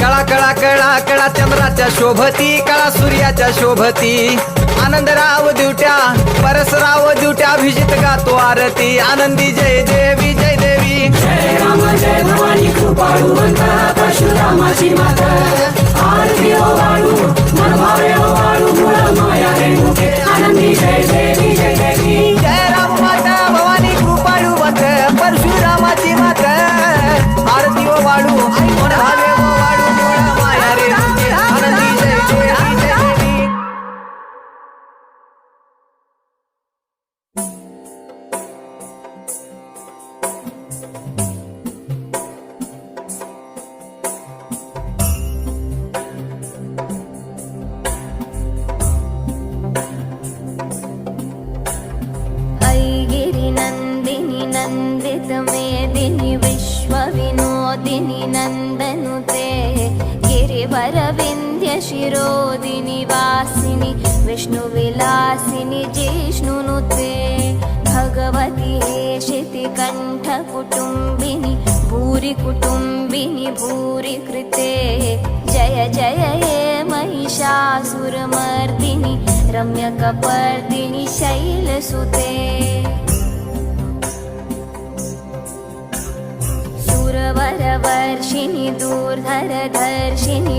कळा कळा कळा कळा चंद्राच्या शोभती कळा सूर्याच्या शोभती. आनंदराव दिवट्या परसराव दिवट्या अभिजित गातो आरती. आनंदी जय देवी जय देवी. जय राम जय भवानी कृपाळू परशुरामाची गिरिवरविन्ध्यशिरोदिनि वासिनि विष्णुविलासिनि जिष्णुनुते भगवति हेशितिकण्ठकुटुम्बिनि भूरि कुटुम्बिनि भूरि कृते जय जय हे महिषासुरमर्दिनि रम्यकपर्दिनि शैलसुते सुरवरवर्षिणि दूर्धरधर्षिणि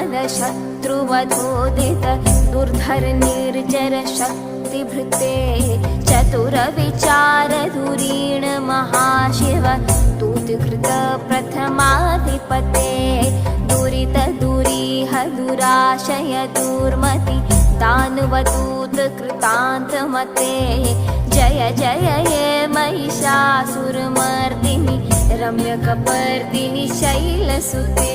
शत्रुवधोदित दुर्धर निर्जर शक्तिभृते चतुरविचार धुरीण महाशिव दूतकृत प्रथमाधिपते दुरित दुरीह दुराशय दुर्मति दानवदूत कृतान्तमते जय जय हे महिषासुरमर्दिनि रम्यकपर्दिनि शैलसुते